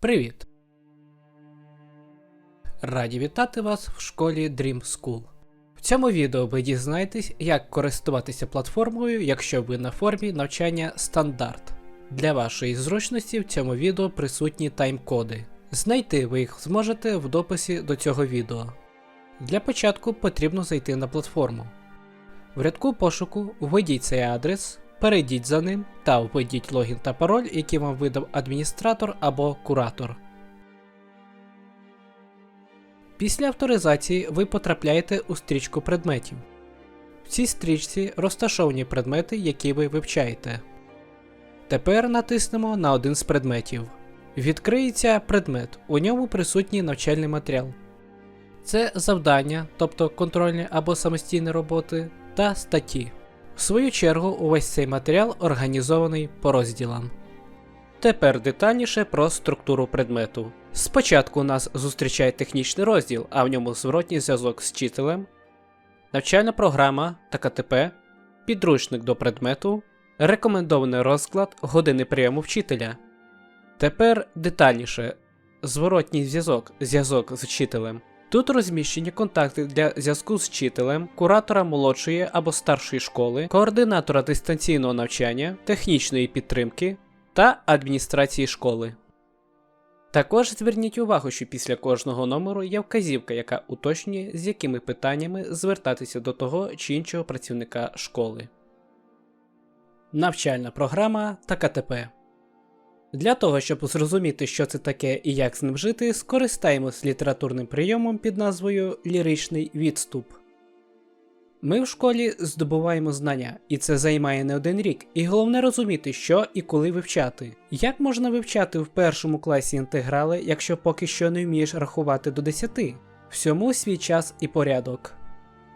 Привіт! Раді вітати вас в школі Dream School. В цьому відео ви дізнаєтесь, як користуватися платформою, якщо ви на формі навчання стандарт. Для вашої зручності в цьому відео присутні тайм-коди. Знайти ви їх зможете в дописі до цього відео. Для початку потрібно зайти на платформу. В рядку пошуку введіть цей адрес, перейдіть за ним та введіть логін та пароль, який вам видав адміністратор або куратор. Після авторизації ви потрапляєте у стрічку предметів. В цій стрічці розташовані предмети, які ви вивчаєте. Тепер натиснемо на один з предметів. Відкриється предмет, у ньому присутній навчальний матеріал. Це завдання, тобто контрольні або самостійні роботи, та статті. В свою чергу, увесь цей матеріал організований по розділам. Тепер детальніше про структуру предмету. Спочатку нас зустрічає технічний розділ, а в ньому зворотній зв'язок з вчителем, навчальна програма та КТП, підручник до предмету, рекомендований розклад години прийому вчителя. Тепер детальніше зворотній зв'язок, зв'язок з вчителем. Тут розміщені контакти для зв'язку з вчителем, куратора молодшої або старшої школи, координатора дистанційного навчання, технічної підтримки та адміністрації школи. Також зверніть увагу, що після кожного номеру є вказівка, яка уточнює, з якими питаннями звертатися до того чи іншого працівника школи. Навчальна програма та КТП. Для того, щоб зрозуміти, що це таке і як з ним жити, скористаємось літературним прийомом під назвою Ліричний відступ. Ми в школі здобуваємо знання, і це займає не один рік, і головне розуміти, що і коли вивчати. Як можна вивчати в першому класі інтеграли, якщо поки що не вмієш рахувати до 10? Всьому свій час і порядок.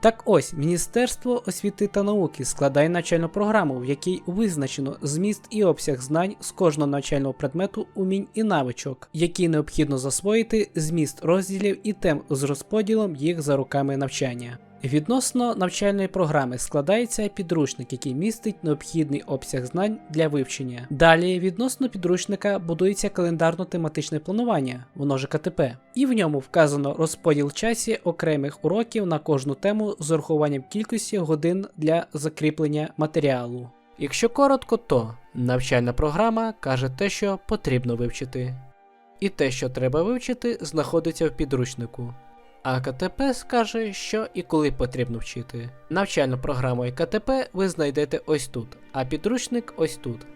Так ось, Міністерство освіти та науки складає навчальну програму, в якій визначено зміст і обсяг знань з кожного навчального предмету, умінь і навичок, які необхідно засвоїти, зміст розділів і тем з розподілом їх за роками навчання. Відносно навчальної програми складається підручник, який містить необхідний обсяг знань для вивчення. Далі, відносно підручника будується календарно-тематичне планування, воно ж КТП, і в ньому вказано розподіл часі окремих уроків на кожну тему з урахуванням кількості годин для закріплення матеріалу. Якщо коротко, то навчальна програма каже те, що потрібно вивчити. І те, що треба вивчити, знаходиться в підручнику. А КТП скаже, що і коли потрібно вчити. Навчальну програму і КТП ви знайдете ось тут, а підручник ось тут.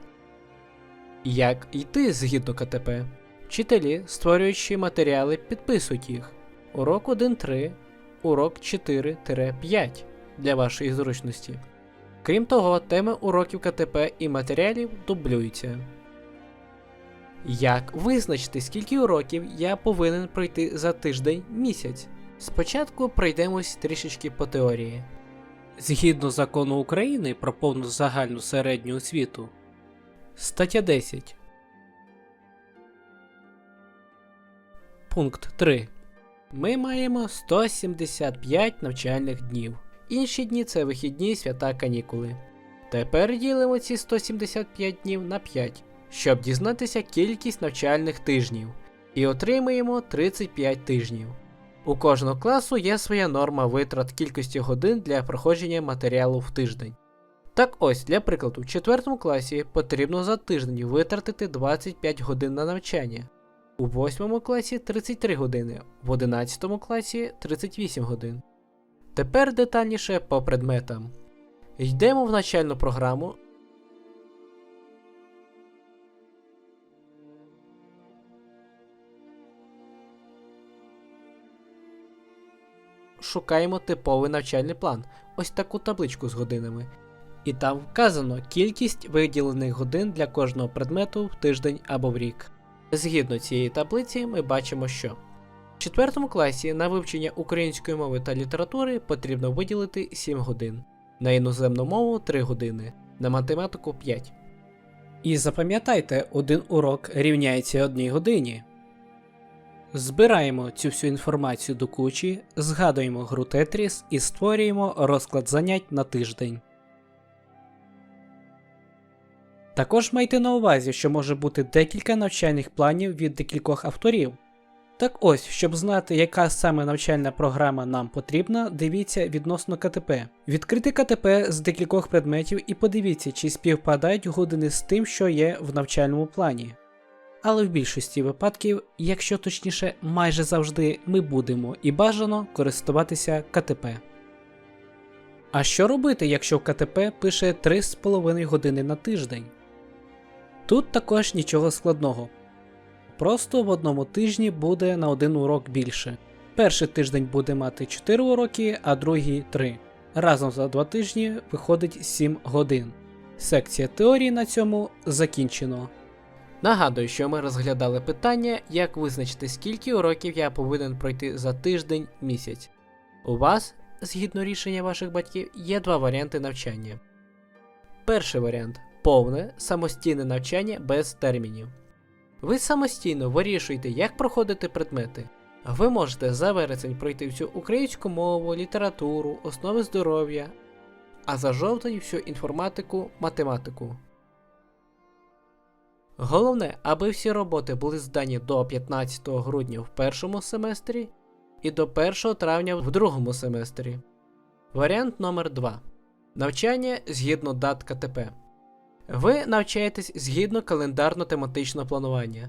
Як йти згідно КТП? Вчителі, створюючи матеріали, підписують їх. Урок 1.3, урок 4-5 для вашої зручності. Крім того, теми уроків КТП і матеріалів дублюються. Як визначити, скільки уроків я повинен пройти за тиждень місяць? Спочатку пройдемось трішечки по теорії. Згідно закону України про повну загальну середню освіту. Стаття 10. Пункт 3. Ми маємо 175 навчальних днів. Інші дні це вихідні свята канікули. Тепер ділимо ці 175 днів на 5, щоб дізнатися кількість навчальних тижнів. І отримаємо 35 тижнів. У кожного класу є своя норма витрат кількості годин для проходження матеріалу в тиждень. Так ось, для прикладу, в 4 класі потрібно за тиждень витратити 25 годин на навчання, у 8 класі 33 години, в 11 класі 38 годин. Тепер детальніше по предметам. Йдемо в навчальну програму. Шукаємо типовий навчальний план, ось таку табличку з годинами. І там вказано кількість виділених годин для кожного предмету в тиждень або в рік. Згідно цієї таблиці, ми бачимо, що в 4 класі на вивчення української мови та літератури потрібно виділити 7 годин, на іноземну мову 3 години, на математику 5. І запам'ятайте, один урок рівняється 1 годині. Збираємо цю всю інформацію до кучі, згадуємо гру Tetris і створюємо розклад занять на тиждень. Також майте на увазі, що може бути декілька навчальних планів від декількох авторів. Так ось, щоб знати, яка саме навчальна програма нам потрібна, дивіться відносно КТП. Відкрити КТП з декількох предметів і подивіться, чи співпадають години з тим, що є в навчальному плані. Але в більшості випадків, якщо точніше, майже завжди ми будемо і бажано користуватися КТП. А що робити, якщо КТП пише 3,5 години на тиждень? Тут також нічого складного. Просто в одному тижні буде на один урок більше. Перший тиждень буде мати 4 уроки, а другий 3. Разом за 2 тижні виходить 7 годин. Секція теорії на цьому закінчено. Нагадую, що ми розглядали питання, як визначити, скільки уроків я повинен пройти за тиждень місяць. У вас, згідно рішення ваших батьків, є два варіанти навчання. Перший варіант повне самостійне навчання без термінів. Ви самостійно вирішуєте, як проходити предмети. Ви можете за вересень пройти всю українську мову, літературу, основи здоров'я, а за жовтень всю інформатику, математику. Головне, аби всі роботи були здані до 15 грудня в першому семестрі і до 1 травня в другому семестрі. Варіант номер 2 Навчання згідно дат КТП. Ви навчаєтесь згідно календарно-тематичного планування.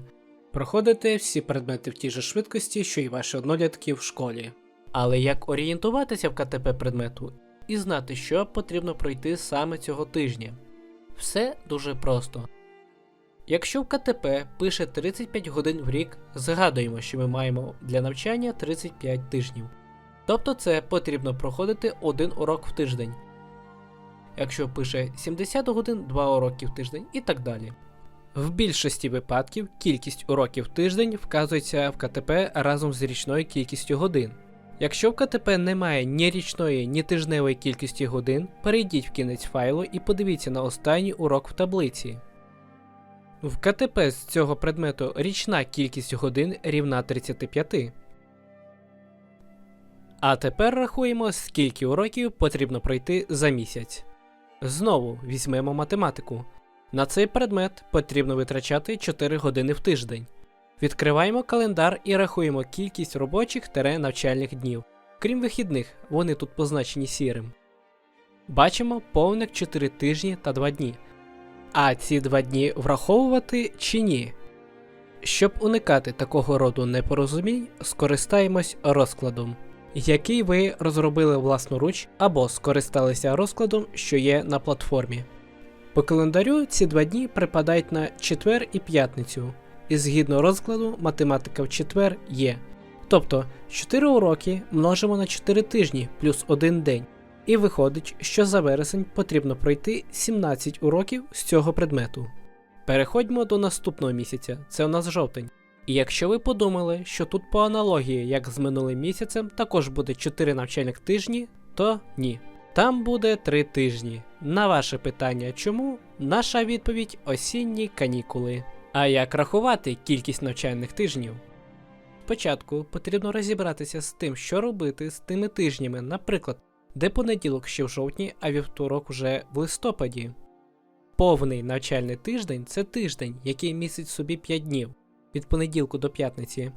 Проходите всі предмети в тій же швидкості, що й ваші однолітки в школі. Але як орієнтуватися в КТП предмету і знати, що потрібно пройти саме цього тижня? Все дуже просто. Якщо в КТП пише 35 годин в рік, згадуємо, що ми маємо для навчання 35 тижнів. Тобто це потрібно проходити один урок в тиждень. Якщо пише 70 годин 2 уроки в тиждень і так далі. В більшості випадків кількість уроків в тиждень вказується в КТП разом з річною кількістю годин. Якщо в КТП немає ні річної, ні тижневої кількості годин, перейдіть в кінець файлу і подивіться на останній урок в таблиці. В КТП з цього предмету річна кількість годин рівна 35. А тепер рахуємо, скільки уроків потрібно пройти за місяць. Знову візьмемо математику. На цей предмет потрібно витрачати 4 години в тиждень. Відкриваємо календар і рахуємо кількість робочих тере навчальних днів. Крім вихідних, вони тут позначені сірим. Бачимо повних 4 тижні та 2 дні. А ці 2 дні враховувати чи ні? Щоб уникати такого роду непорозумінь, скористаємось розкладом який ви розробили власноруч або скористалися розкладом, що є на платформі. По календарю ці два дні припадають на четвер і п'ятницю, і згідно розкладу, математика в четвер є. Тобто 4 уроки множимо на 4 тижні плюс 1 день, і виходить, що за вересень потрібно пройти 17 уроків з цього предмету. Переходьмо до наступного місяця, це у нас жовтень. І якщо ви подумали, що тут по аналогії, як з минулим місяцем, також буде 4 навчальних тижні, то ні. Там буде 3 тижні. На ваше питання, чому? Наша відповідь осінні канікули. А як рахувати кількість навчальних тижнів? Спочатку потрібно розібратися з тим, що робити з тими тижнями, наприклад, де понеділок ще в жовтні, а вівторок вже в листопаді. Повний навчальний тиждень це тиждень, який містить собі 5 днів від понеділку до п'ятниці.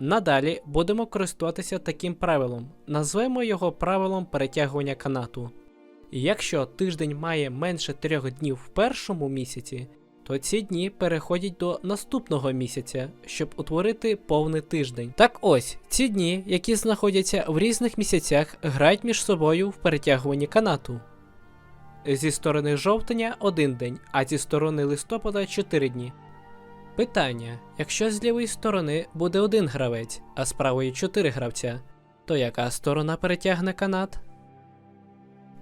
Надалі будемо користуватися таким правилом, назвемо його правилом перетягування канату. Якщо тиждень має менше 3 днів в першому місяці, то ці дні переходять до наступного місяця, щоб утворити повний тиждень. Так ось, ці дні, які знаходяться в різних місяцях, грають між собою в перетягуванні канату. Зі сторони жовтня один день, а зі сторони листопада 4 дні. Питання: якщо з лівої сторони буде один гравець, а з правої 4 гравця, то яка сторона перетягне канат?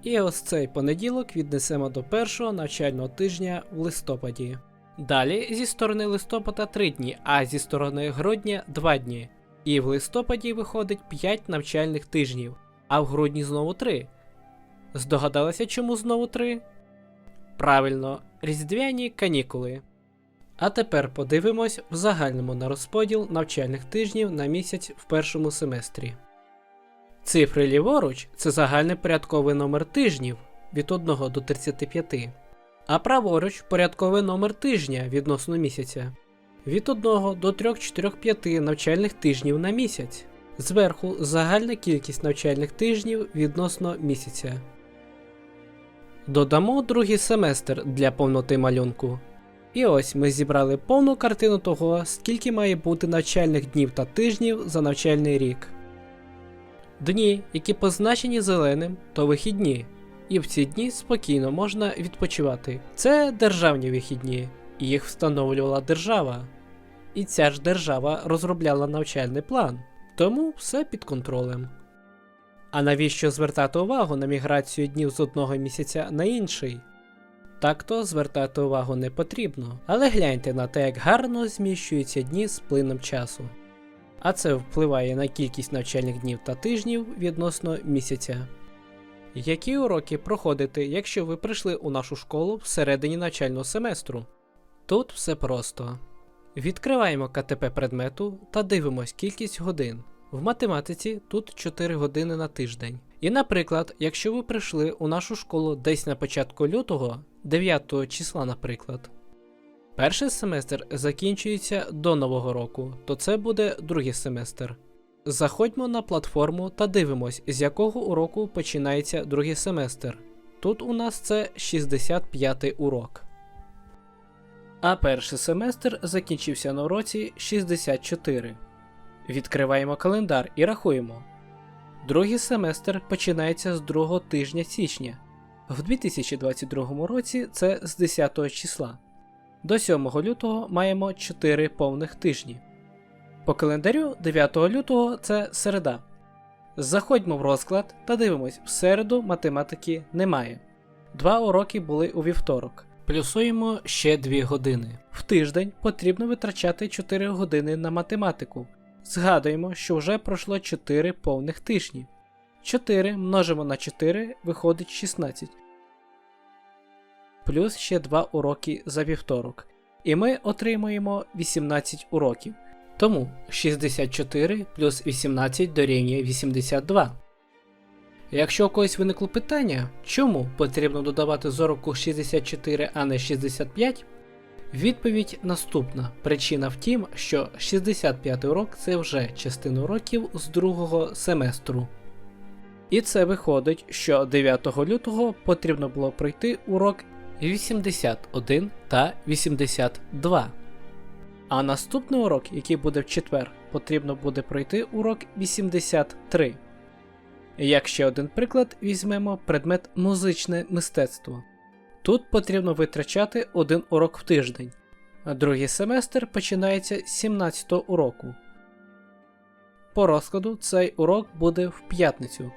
І ось цей понеділок віднесемо до першого навчального тижня в листопаді. Далі зі сторони листопада 3 дні, а зі сторони грудня 2 дні. І в листопаді виходить 5 навчальних тижнів, а в грудні знову 3. Здогадалися, чому знову 3? Правильно, різдвяні канікули. А тепер подивимось в загальному на розподіл навчальних тижнів на місяць в першому семестрі. Цифри ліворуч це загальний порядковий номер тижнів від 1 до 35. А праворуч порядковий номер тижня відносно місяця. Від 1 до 3, 4, 5 навчальних тижнів на місяць. Зверху загальна кількість навчальних тижнів відносно місяця. Додамо другий семестр для повноти малюнку. І ось ми зібрали повну картину того, скільки має бути навчальних днів та тижнів за навчальний рік. Дні, які позначені зеленим, то вихідні, і в ці дні спокійно можна відпочивати. Це державні вихідні, і їх встановлювала держава. І ця ж держава розробляла навчальний план, тому все під контролем. А навіщо звертати увагу на міграцію днів з одного місяця на інший? Так то звертати увагу не потрібно, але гляньте на те, як гарно зміщуються дні з плином часу. А це впливає на кількість навчальних днів та тижнів відносно місяця. Які уроки проходити, якщо ви прийшли у нашу школу всередині навчального семестру? Тут все просто. Відкриваємо КТП предмету та дивимось кількість годин. В математиці тут 4 години на тиждень. І, наприклад, якщо ви прийшли у нашу школу десь на початку лютого, 9 числа, наприклад, перший семестр закінчується до Нового року, то це буде другий семестр. Заходьмо на платформу та дивимось, з якого уроку починається другий семестр. Тут у нас це 65 урок. А перший семестр закінчився на уроці 64. Відкриваємо календар і рахуємо. Другий семестр починається з другого тижня січня. В 2022 році це з 10 числа. До 7 лютого маємо 4 повних тижні. По календарю 9 лютого це середа. Заходьмо в розклад та дивимось, в середу математики немає. Два уроки були у вівторок. Плюсуємо ще 2 години. В тиждень потрібно витрачати 4 години на математику. Згадуємо, що вже пройшло 4 повних тижні. 4 множимо на 4 виходить 16. Плюс ще 2 уроки за вівторок. І ми отримуємо 18 уроків. Тому 64 плюс 18 дорівнює 82. Якщо у когось виникло питання, чому потрібно додавати з уроку 64, а не 65, відповідь наступна. Причина в тім, що 65 урок це вже частина уроків з другого семестру. І це виходить, що 9 лютого потрібно було пройти урок 81 та 82. А наступний урок, який буде в четвер, потрібно буде пройти урок 83. Як ще один приклад, візьмемо предмет музичне мистецтво. Тут потрібно витрачати один урок в тиждень, другий семестр починається з 17 уроку. По розкладу цей урок буде в п'ятницю.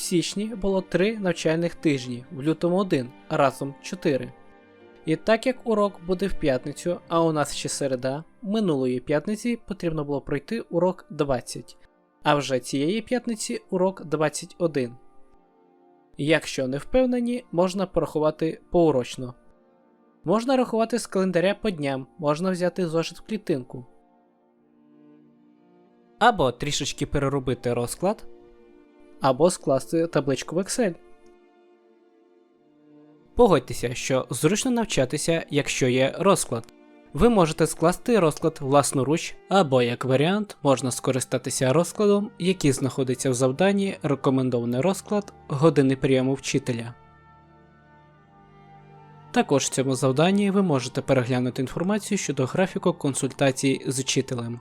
В січні було 3 навчальних тижні, в лютому 1, а разом 4. І так як урок буде в п'ятницю, а у нас ще середа, минулої п'ятниці потрібно було пройти урок 20, а вже цієї п'ятниці урок 21. Якщо не впевнені, можна порахувати поурочно. Можна рахувати з календаря по дням, можна взяти зошит в клітинку. Або трішечки переробити розклад, або скласти табличку в Excel. Погодьтеся, що зручно навчатися, якщо є розклад. Ви можете скласти розклад власноруч, або, як варіант, можна скористатися розкладом, який знаходиться в завданні Рекомендований розклад години прийому вчителя. Також в цьому завданні ви можете переглянути інформацію щодо графіку консультацій з вчителем.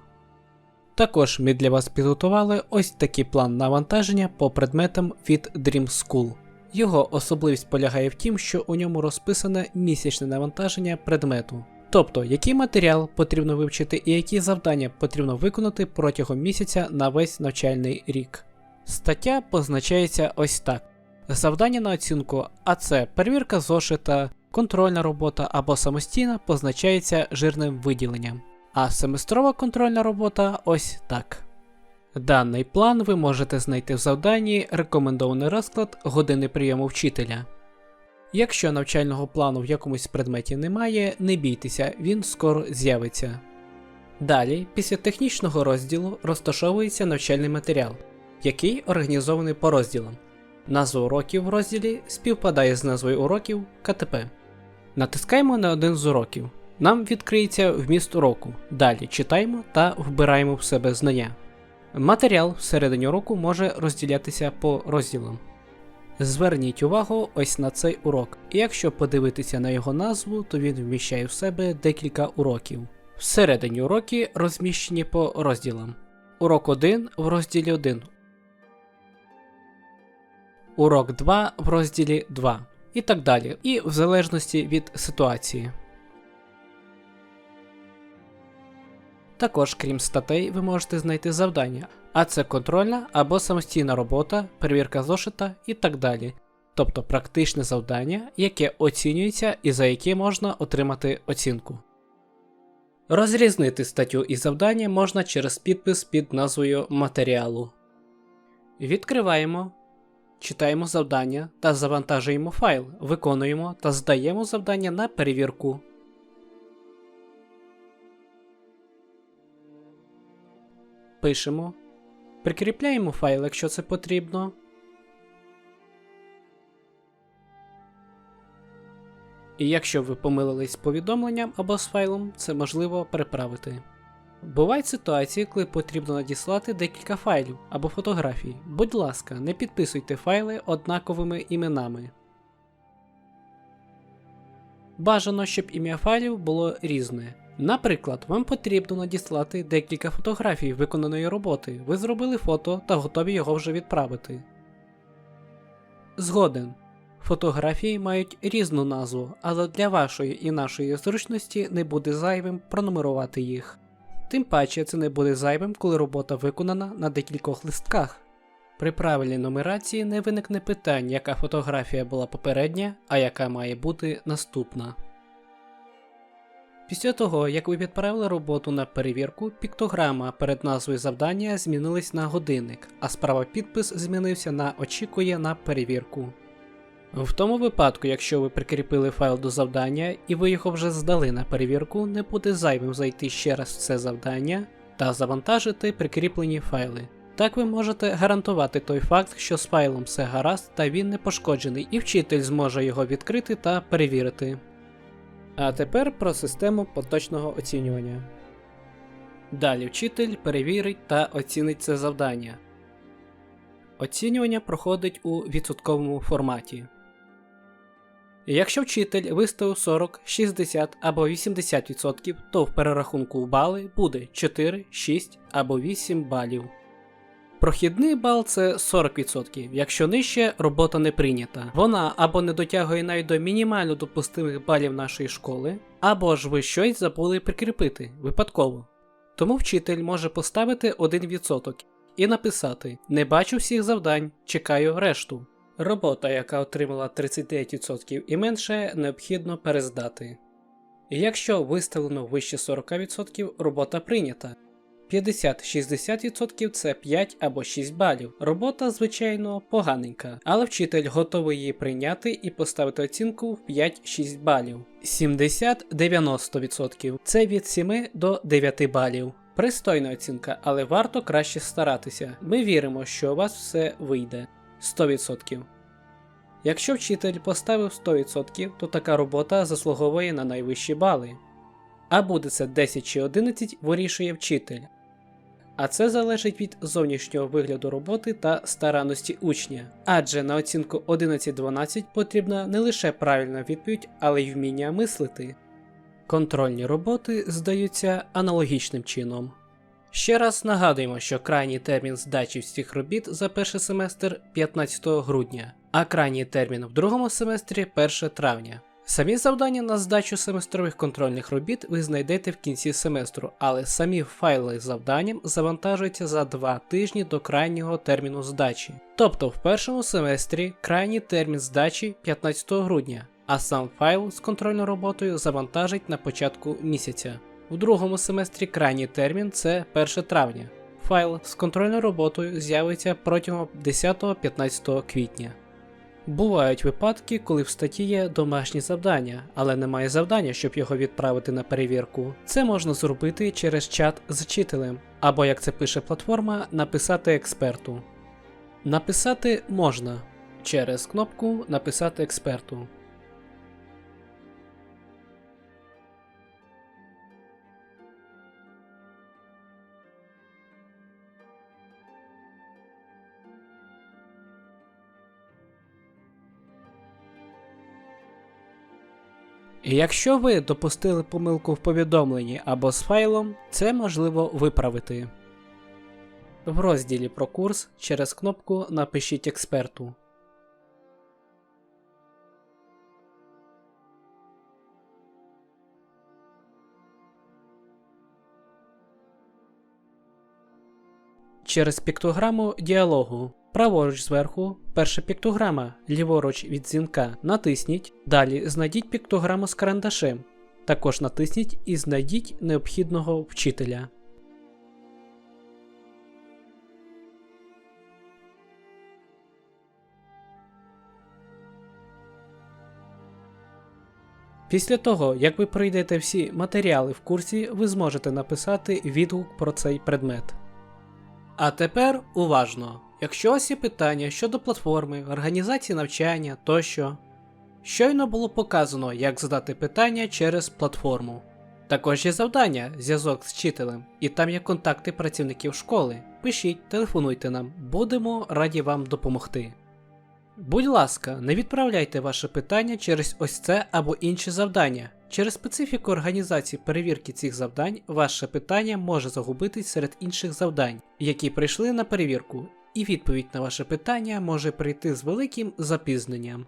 Також ми для вас підготували ось такий план навантаження по предметам від Dream School. Його особливість полягає в тім, що у ньому розписане місячне навантаження предмету. Тобто, який матеріал потрібно вивчити і які завдання потрібно виконати протягом місяця на весь навчальний рік. Стаття позначається ось так: завдання на оцінку, а це перевірка зошита, контрольна робота або самостійна позначається жирним виділенням. А семестрова контрольна робота ось так. Даний план ви можете знайти в завданні Рекомендований розклад години прийому вчителя. Якщо навчального плану в якомусь предметі немає, не бійтеся, він скоро з'явиться. Далі, після технічного розділу, розташовується навчальний матеріал, який організований по розділам. Назва уроків в розділі співпадає з назвою уроків КТП. Натискаємо на один з уроків. Нам відкриється вміст уроку. Далі читаємо та вбираємо в себе знання. Матеріал всередині уроку може розділятися по розділам. Зверніть увагу ось на цей урок, і якщо подивитися на його назву, то він вміщає в себе декілька уроків. Всередині уроки розміщені по розділам. Урок 1 в розділі 1. Урок 2 в розділі 2. І так далі. І в залежності від ситуації. Також, крім статей, ви можете знайти завдання, а це контрольна або самостійна робота, перевірка зошита і так далі. Тобто практичне завдання, яке оцінюється і за яке можна отримати оцінку. Розрізнити статтю і завдання можна через підпис під назвою матеріалу. Відкриваємо, читаємо завдання та завантажуємо файл, виконуємо та здаємо завдання на перевірку. Пишемо, прикріпляємо файл, якщо це потрібно. І якщо ви помилились з повідомленням або з файлом, це можливо переправити. Бувають ситуації, коли потрібно надіслати декілька файлів або фотографій. Будь ласка, не підписуйте файли однаковими іменами. Бажано, щоб ім'я файлів було різне. Наприклад, вам потрібно надіслати декілька фотографій виконаної роботи. Ви зробили фото та готові його вже відправити. Згоден. Фотографії мають різну назву, але для вашої і нашої зручності не буде зайвим пронумерувати їх. Тим паче це не буде зайвим, коли робота виконана на декількох листках. При правильній нумерації не виникне питань, яка фотографія була попередня, а яка має бути наступна. Після того, як ви відправили роботу на перевірку, піктограма перед назвою завдання змінилась на годинник, а справа підпис змінився на очікує на перевірку. В тому випадку, якщо ви прикріпили файл до завдання і ви його вже здали на перевірку, не буде зайвим зайти ще раз в це завдання та завантажити прикріплені файли. Так ви можете гарантувати той факт, що з файлом все гаразд та він не пошкоджений, і вчитель зможе його відкрити та перевірити. А тепер про систему поточного оцінювання. Далі вчитель перевірить та оцінить це завдання. Оцінювання проходить у відсотковому форматі. Якщо вчитель виставив 40, 60 або 80%, то в перерахунку в бали буде 4, 6 або 8 балів. Прохідний бал це 40%, якщо нижче робота не прийнята. Вона або не дотягує навіть до мінімально допустимих балів нашої школи, або ж ви щось забули прикріпити випадково. Тому вчитель може поставити 1% і написати: Не бачу всіх завдань, чекаю решту. Робота, яка отримала 39% і менше, необхідно перездати. Якщо виставлено вище 40%, робота прийнята. 50-60% це 5 або 6 балів. Робота, звичайно, поганенька, але вчитель готовий її прийняти і поставити оцінку в 5-6 балів. 70-90% це від 7 до 9 балів. Пристойна оцінка, але варто краще старатися. Ми віримо, що у вас все вийде. 100%. Якщо вчитель поставив 100%, то така робота заслуговує на найвищі бали. А буде це 10 чи 11, вирішує вчитель. А це залежить від зовнішнього вигляду роботи та старанності учня. Адже на оцінку 11-12 потрібна не лише правильна відповідь, але й вміння мислити. Контрольні роботи здаються аналогічним чином. Ще раз нагадуємо, що крайній термін здачі всіх робіт за перший семестр 15 грудня, а крайній термін в другому семестрі 1 травня. Самі завдання на здачу семестрових контрольних робіт ви знайдете в кінці семестру, але самі файли з завданням завантажуються за 2 тижні до крайнього терміну здачі. Тобто в першому семестрі крайній термін здачі 15 грудня, а сам файл з контрольною роботою завантажить на початку місяця. У другому семестрі крайній термін це 1 травня. Файл з контрольною роботою з'явиться протягом 10-15 квітня. Бувають випадки, коли в статті є домашні завдання, але немає завдання, щоб його відправити на перевірку. Це можна зробити через чат з вчителем, або, як це пише платформа, написати експерту. Написати можна. через кнопку Написати експерту. Якщо ви допустили помилку в повідомленні або з файлом, це можливо виправити. В розділі про курс через кнопку Напишіть експерту. Через піктограму діалогу. Праворуч зверху перша піктограма, ліворуч від дзвінка. Натисніть. Далі знайдіть піктограму з карандашем. Також натисніть і знайдіть необхідного вчителя. Після того, як ви пройдете всі матеріали в курсі, ви зможете написати відгук про цей предмет. А тепер уважно. Якщо у вас є питання щодо платформи, організації навчання тощо, щойно було показано, як задати питання через платформу. Також є завдання, зв'язок з вчителем, і там є контакти працівників школи. Пишіть, телефонуйте нам, будемо раді вам допомогти. Будь ласка, не відправляйте ваше питання через ось це або інші завдання. Через специфіку організації перевірки цих завдань ваше питання може загубитись серед інших завдань, які прийшли на перевірку, і відповідь на ваше питання може прийти з великим запізненням.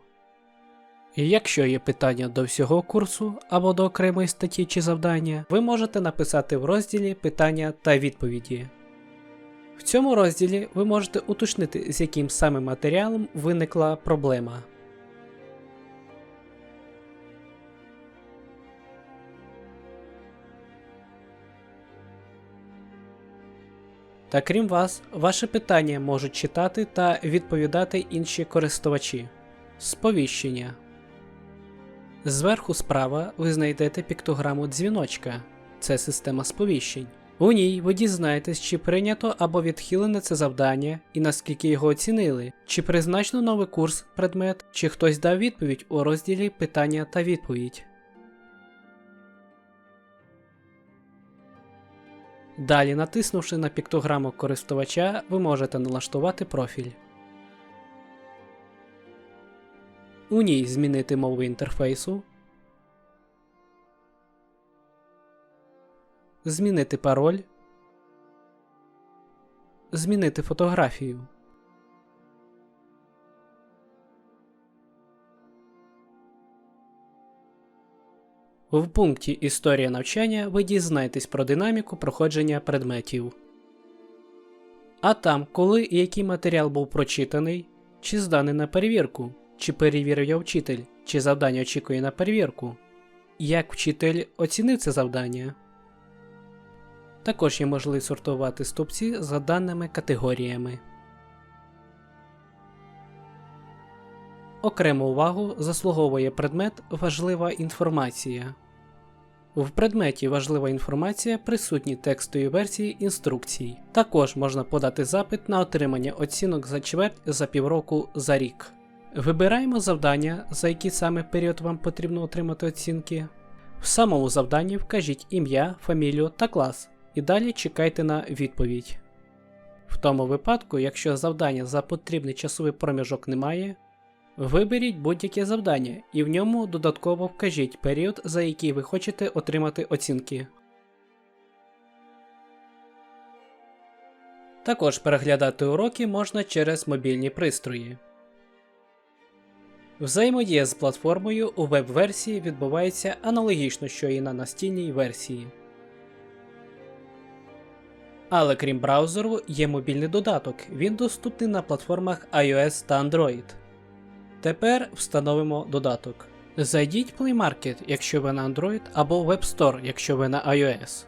Якщо є питання до всього курсу або до окремої статті чи завдання, ви можете написати в розділі питання та відповіді. В цьому розділі ви можете уточнити, з яким саме матеріалом виникла проблема. Та крім вас, ваше питання можуть читати та відповідати інші користувачі. Сповіщення. Зверху справа ви знайдете піктограму дзвіночка. Це система сповіщень. У ній ви дізнаєтесь, чи прийнято або відхилене це завдання і наскільки його оцінили, чи призначено новий курс предмет, чи хтось дав відповідь у розділі питання та відповідь. Далі, натиснувши на піктограму користувача, ви можете налаштувати профіль. У ній змінити мову інтерфейсу. Змінити пароль. Змінити фотографію. В пункті Історія навчання ви дізнаєтесь про динаміку проходження предметів. А там, коли і який матеріал був прочитаний, чи зданий на перевірку, чи перевірив його вчитель, чи завдання очікує на перевірку, як вчитель оцінив це завдання. Також є можливість сортувати стовпці за даними категоріями. Окрему увагу заслуговує предмет Важлива інформація. В предметі важлива інформація присутні текстові версії інструкцій. Також можна подати запит на отримання оцінок за чверть за півроку за рік. Вибираємо завдання, за який саме період вам потрібно отримати оцінки. В самому завданні вкажіть ім'я, фамілію та клас, і далі чекайте на відповідь. В тому випадку, якщо завдання за потрібний часовий проміжок немає, Виберіть будь-яке завдання і в ньому додатково вкажіть період, за який ви хочете отримати оцінки. Також переглядати уроки можна через мобільні пристрої. Взаємодія з платформою у веб-версії відбувається аналогічно, що і на настільній версії. Але крім браузеру, є мобільний додаток. Він доступний на платформах iOS та Android. Тепер встановимо додаток. Зайдіть в Play Market, якщо ви на Android, або Web Store, якщо ви на iOS.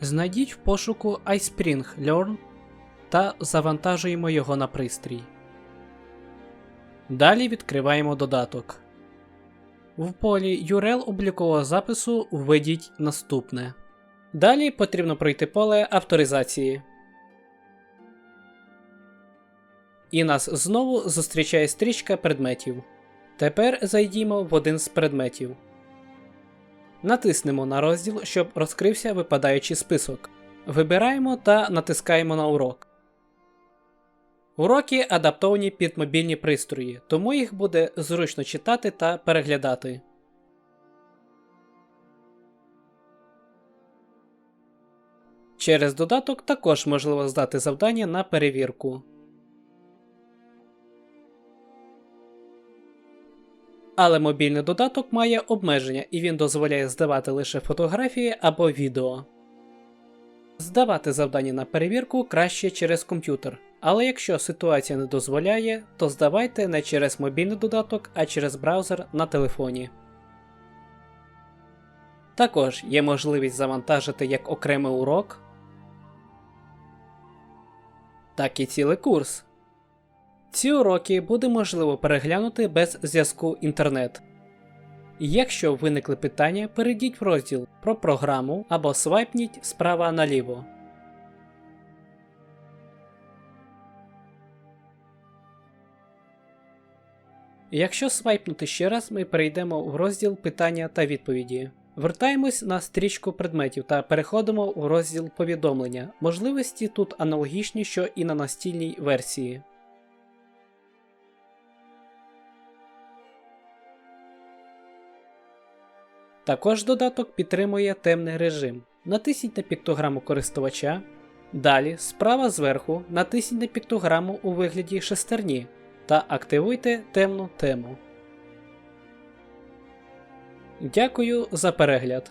Знайдіть в пошуку iSpring Learn та завантажуємо його на пристрій. Далі відкриваємо додаток. В полі URL облікового запису введіть наступне. Далі потрібно пройти поле авторизації. І нас знову зустрічає стрічка предметів. Тепер зайдімо в один з предметів. Натиснемо на розділ, щоб розкрився випадаючий список. Вибираємо та натискаємо на урок. Уроки адаптовані під мобільні пристрої, тому їх буде зручно читати та переглядати. Через додаток також можливо здати завдання на перевірку. Але мобільний додаток має обмеження і він дозволяє здавати лише фотографії або відео. Здавати завдання на перевірку краще через комп'ютер, але якщо ситуація не дозволяє, то здавайте не через мобільний додаток, а через браузер на телефоні. Також є можливість завантажити як окремий урок, так і цілий курс. Ці уроки буде можливо переглянути без зв'язку інтернет. Якщо виникли питання, перейдіть в розділ про програму або свайпніть справа наліво. Якщо свайпнути ще раз, ми перейдемо в розділ питання та відповіді. Вертаємось на стрічку предметів та переходимо в розділ повідомлення. Можливості тут аналогічні, що і на настільній версії. Також додаток підтримує темний режим. Натисніть на піктограму користувача. Далі, справа зверху, натисніть на піктограму у вигляді шестерні та активуйте темну тему. Дякую за перегляд.